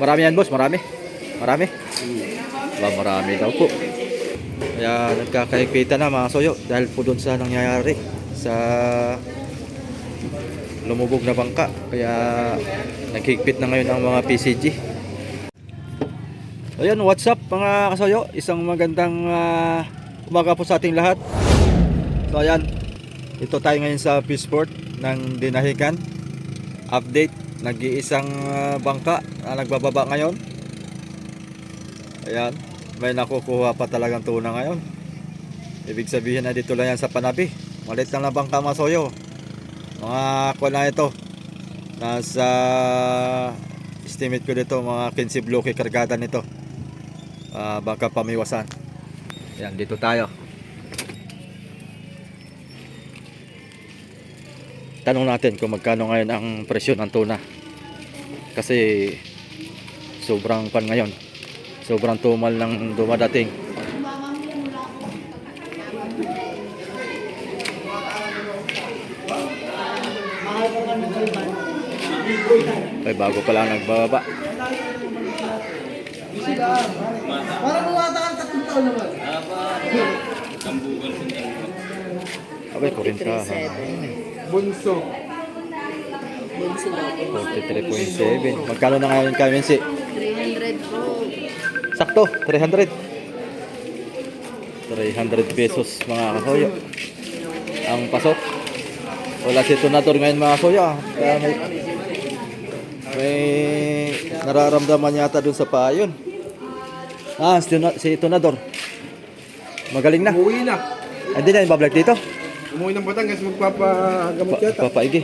Marami yan, boss. Marami. Marami. Ba, marami daw po. Kaya nagkakahigpitan na mga soyo dahil po doon sa nangyayari sa lumubog na bangka. Kaya naghigpit na ngayon ang mga PCG. Ayan, what's up mga kasoyo? Isang magandang ah, umaga po sa ating lahat. So ayan, ito tayo ngayon sa Peaceport ng Dinahican. Update, nag-iisang ah, bangka na nagbababa ngayon. Ayan, may nakukuha pa talagang tuna ngayon. Ibig sabihin na dito lang yan sa Panabi. Malit lang na bangka mga soyo. Mga kuha na ito. Nasa estimate ko dito mga 15 bloke kargada nito. Ah, bangka pamiwasan. Ayan, dito tayo. Tanong natin kung magkano ngayon ang presyo ng tuna. Kasi sobrang pan ngayon. Sobrang tumal ng dumadating. Ay, bago pa lang nagbababa. Parang umata ka tatlong taon naman. Abay, kurinta. Bunso. 43.7. Magkano na ngayon kami si? 300 po. Sakto, 300. 300 pesos mga kasoyo. Ang pasok. Wala si Tunator ngayon mga kasoyo. ah. Kaya may, may nararamdaman yata dun sa payon. Ah, si, Tunador. Magaling na. Umuwi na. Hindi na yung babalik dito. Umuwi ng Batangas magpapagamot Pa, yata. papaigi.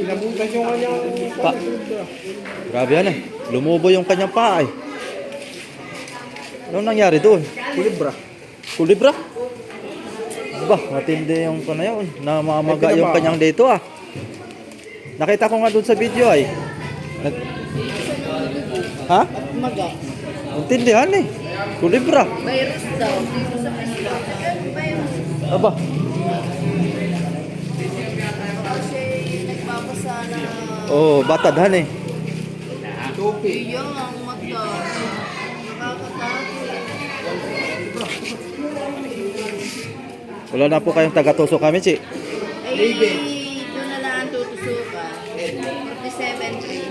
Inabutan yung kanyang Pa. Grabe yan eh. Lumubo yung kanyang paa eh. Anong nangyari doon? kulibra. Kulibra? Ba, matindi yung ko na yun. Namamaga yung kanyang dito ah. Nakita ko nga doon sa video ay. Nag... Ha? Maga. Intindihan eh. Kulibra. Virus daw. Aba, Na. oh, batadhan eh. Ang mata. Nakakatakot. Wala na po kayong taga-tuso kami, si. Ay, doon na lang ang tutusukan. 47 rin.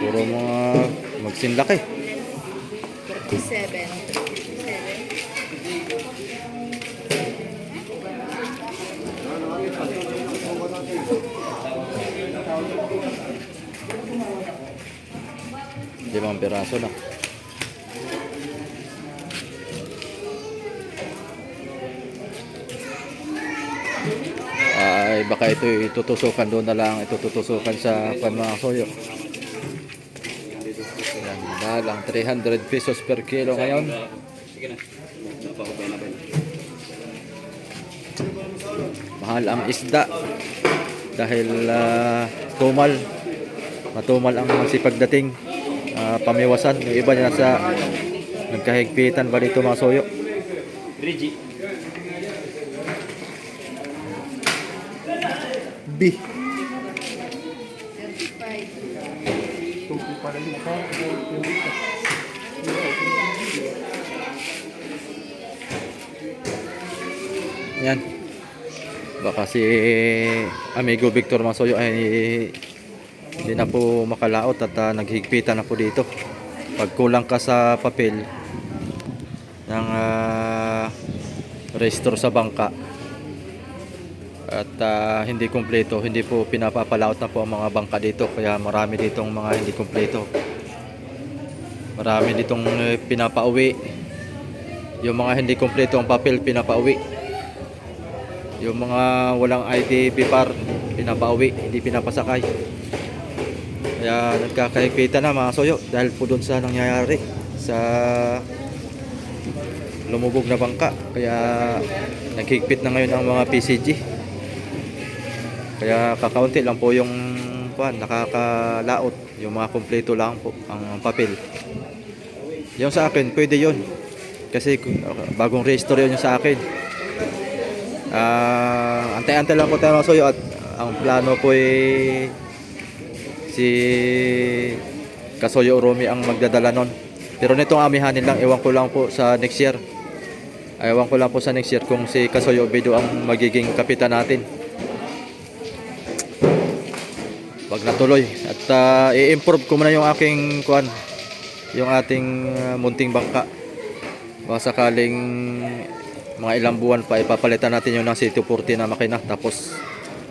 Puro mga magsinlak. 47. 47. Limang piraso na. Ay, baka ito itutusukan doon na lang, itututusukan sa pamakasoyo. Yan na lang, 300 pesos per kilo ngayon. Mahal ang isda dahil ah, tumal matumal ang masipagdating uh, pamiwasan yung iba niya nasa nagkahigpitan ba dito mga soyo B 35. Topi pala yun. yan baka si amigo Victor Masoyo ay hindi na po makalaot at ah, naghigpitan na po dito. Pag kulang ka sa papel ng uh, restore sa bangka at ah, hindi kumpleto hindi po pinapapalaot na po ang mga bangka dito. Kaya marami ditong mga hindi kumpleto. Marami ditong eh, pinapauwi. Yung mga hindi kumpleto ang papel pinapauwi. Yung mga walang ID BIPAR pinapauwi hindi pinapasakay kaya nagkakahigpitan na mga soyo dahil po doon sa nangyayari sa lumubog na bangka. Kaya naghigpit na ngayon ang mga PCG kaya kakaunti lang po yung kuan nakakalaot. Yung mga kumpleto lang po ang papel. Yung sa akin pwede yun. Kasi uh, bagong restore yun yung sa akin. Ah, antay-antay lang po tayo mga soyo at ang plano po ay si Kasoyo Romy ang magdadala nun. Pero nitong amihanin lang, ewan ko lang po sa next year. Ewan ko lang po sa next year kung si Kasoyo Obido ang magiging kapitan natin. Wag natuloy. At ah, i-improve ko muna yung aking kuan, yung ating ah, munting bangka. Baka sakaling mga ilang buwan pa ipapalitan natin yung ng C240 na makina tapos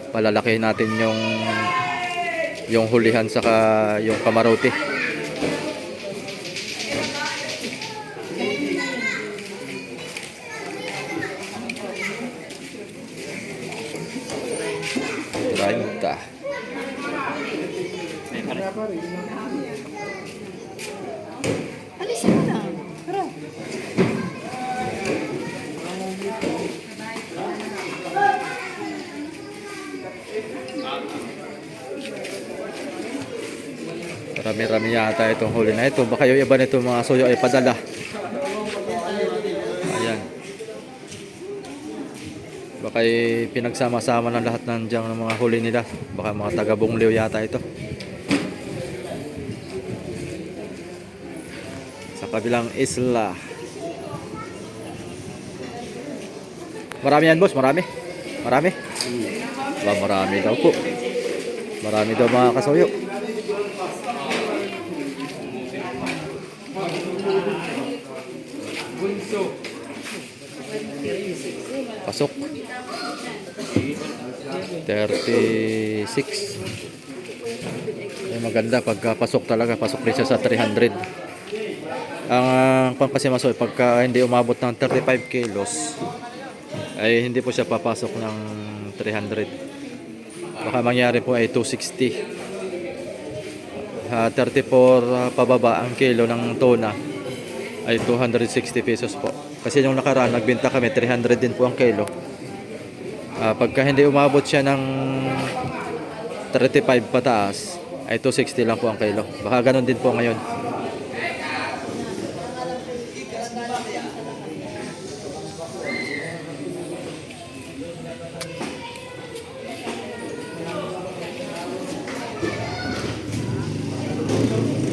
palalakihin natin yung yung hulihan saka yung kamarote. Treinta. Alisin Rami-rami yata itong huli na ito. Baka yung iba nito mga soyo ay padala. Ayan. Baka pinagsama-sama ng lahat ng diyang ng mga huli nila. Baka mga taga-bungliw yata ito. Sa kabilang isla. Marami yan boss, marami. Marami. Ba, marami daw po. Marami daw mga kasoyo. Pasok. 36. Ay, maganda pagka pasok talaga. Pasok rin siya sa 300. Ang uh, pang kasi masoy, pagka hindi umabot ng 35 kilos, ay hindi po siya papasok ng 300. Baka mangyari po ay 260. Ah, 34 ah, pababa ang kilo ng tuna ay 260 pesos po. Kasi yung nakaraan, nagbenta kami, 300 din po ang kilo. Ah, pagka hindi umabot siya ng 35 pataas, ay 260 lang po ang kilo. Baka ganun din po ngayon.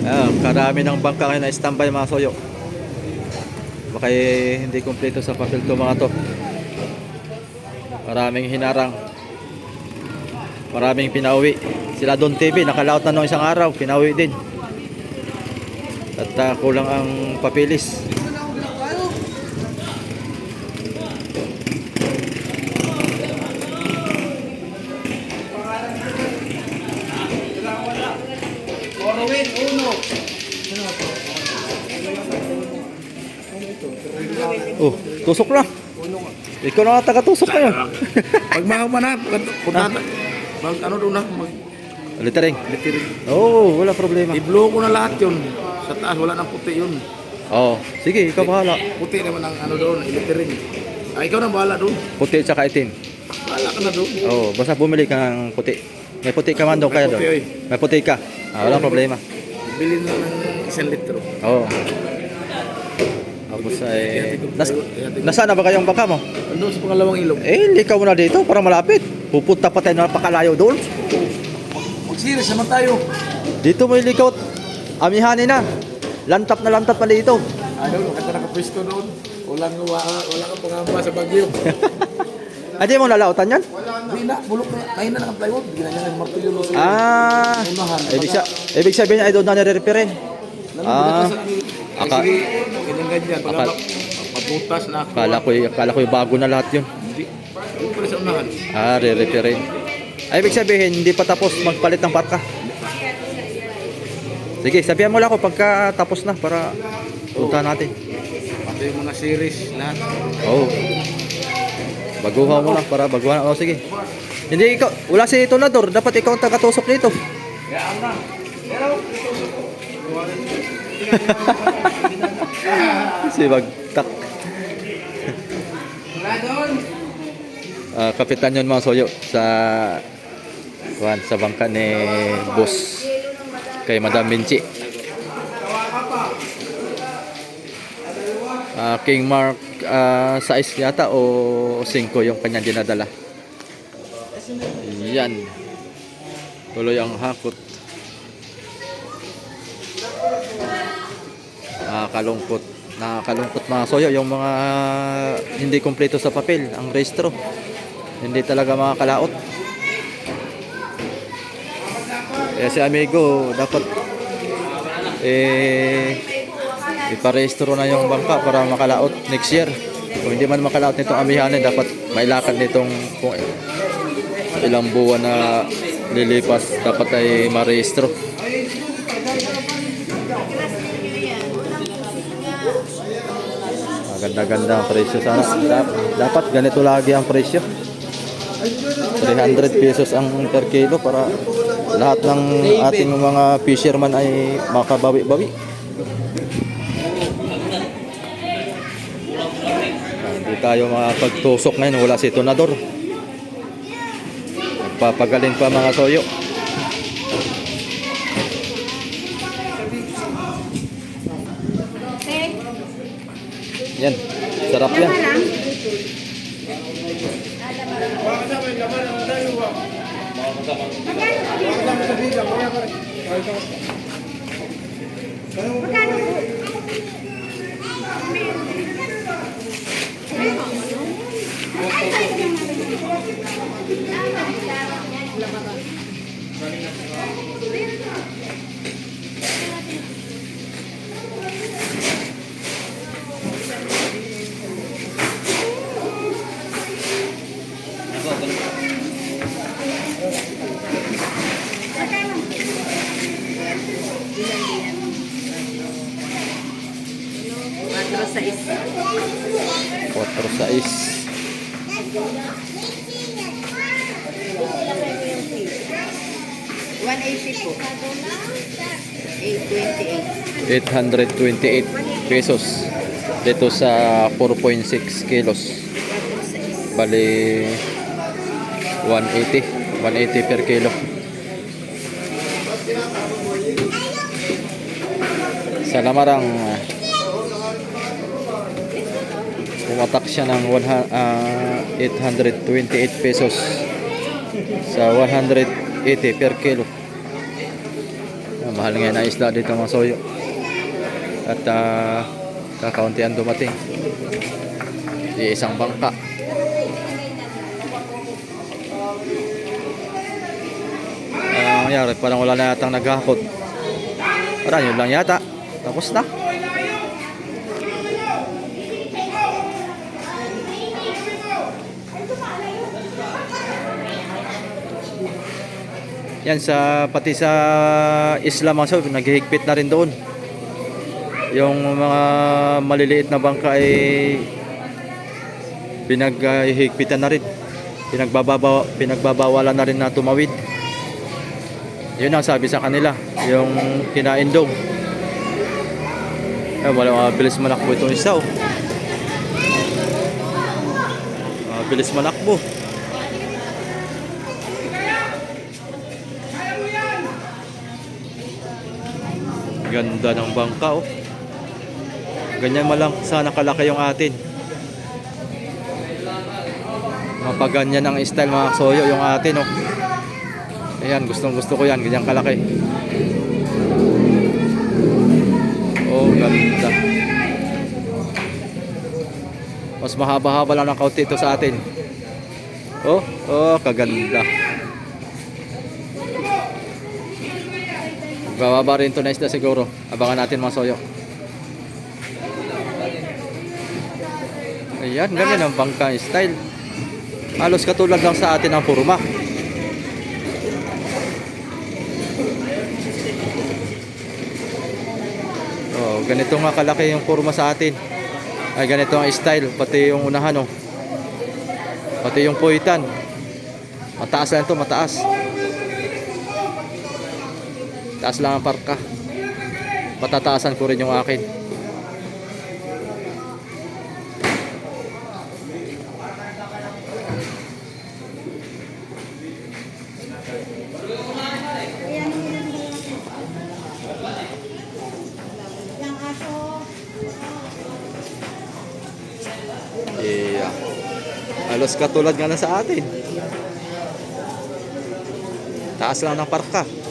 Ah, karami ng bangka ngayon na standby mga soyo. Baka eh, hindi kumpleto sa papel to mga to. Maraming hinarang. Maraming pinauwi. Sila Don TV, nakalaot na nung isang araw, pinauwi din. At ah, kulang ang papilis. Oh, tusok lang. Ikaw na nga taga-tusok ngayon. Pag mahamanap, punta Mag ano doon na, mag Littering. litirin. Oo, oh, wala problema. I-blow ko na lahat yun. Sa taas, wala nang puti yun. Oo, oh, sige, ikaw bahala. Puti naman ang ano doon, ilitirin. Ay, ikaw na bahala doon. Puti at saka itim. Bahala ka na doon. Oo, oh, basta bumili ka ng puti. May puti ka man doon kaya doon. May puti ka. Ah, walang problema. Bili na ng isang litro. Oo. Tapos ay... Nas, nasaan na ba kayong bangka mo? Ano sa pangalawang ilog? Eh, likaw mo na dito para malapit. Pupunta pa tayo napakalayo doon. Mag-series naman tayo. Dito mo ilikaw. Amihanin na. Lantap na lantap pa dito. Ano, maganda nakapwesto doon. Walang, wala, wala kang pangamba sa bagyo. Hindi mo nalautan yan? Hindi na, bulok na. Kain na lang ang plywood. Bigyan niya ng martilyo Ah, ibig, sa, ibig sabihin ay doon na nire-repair Ah. Ah. Aka- Sige, ganyan ganyan. Pag Akala- mabutas na ako. Kala ko, kala ko bago na lahat yun. Hindi. Hindi pa rin sa unahan. Ah, re-repairin. Ay, ibig sabihin, hindi pa tapos magpalit ng parka. Sige, sabihan mo lang ako pagka tapos na para punta natin. Pati yung mga series lahat. Oo. Oh. Baguhan mo lang para baguhan. Oh, sige. Hindi ikaw, wala si Tonador. Dapat ikaw ang taga-tusok dito. Kaya na. Pero, si Bagtak. Ah, kapitan yun mga soyo sa kuhan, sa bangka ni boss kay Madam Vinci. Ah, King Mark ah, size yata o 5 yung kanyang dinadala. Yan. Tuloy ang hakot. Nakakalungkot. Nakakalungkot mga soyo, yung mga hindi kumpleto sa papel, ang rehistro. Hindi talaga makakalaot. Kaya si amigo, dapat eh iparehistro na yung bangka para makalaot next year. Kung hindi man makalaot nitong amihanin, dapat mailakad nitong kung ilang buwan na lilipas, dapat ay marehistro. Maganda-ganda ang presyo sana. Dap- Dapat ganito lagi ang presyo. 300 pesos ang per kilo para lahat ng ating mga fisherman ay makabawi-bawi. Hindi tayo makapagtusok ngayon, wala si Tonador. Papagaling pa mga soyo. Yan, sarap yan. Matro sa isa. 4 size. 180 po. 828. 828 pesos dito sa 4.6 kilos bali 180 180 per kilo sa lamarang pumatak siya ng 100, ah, 828 pesos sa 180 per kilo Ah, mahal nga na isda dito mga soyo. At uh, kakaunti ang dumating. Isang bangka. Ang nangyari, parang wala na yatang naghakot. Parang yun lang yata. Tapos na. Yan sa pati sa Islam also naghihigpit na rin doon. Yung mga maliliit na bangka ay pinaghihigpitan na rin. Pinagbabawa, pinagbabawalan na rin na tumawid. Yun ang sabi sa kanila, yung kinaindong. Eh, wala mabilis manakbo itong isa oh. Mabilis manakbo. Ganda ng bangka oh. Ganyan malang sana kalaki yung atin. Mapaganyan ang style mga soyo yung atin oh. Ayan, gustong gusto ko yan, ganyan kalaki. Oh, ganda. Mas mahaba-haba lang ng kaunti ito sa atin. Oh, oh, kaganda. Bababa rin to na isda siguro. Abangan natin mga soyo. Ayan, ganyan ang bangka style. Halos katulad lang sa atin ang purma. Oh, ganito nga kalaki yung purma sa atin. Ay ganito ang style, pati yung unahan oh. Pati yung puwitan. Mataas lang to, mataas. Taas lang ang parka. Patataasan ko rin yung akin. Yeah. Halos katulad nga na sa atin. Taas lang ng parka.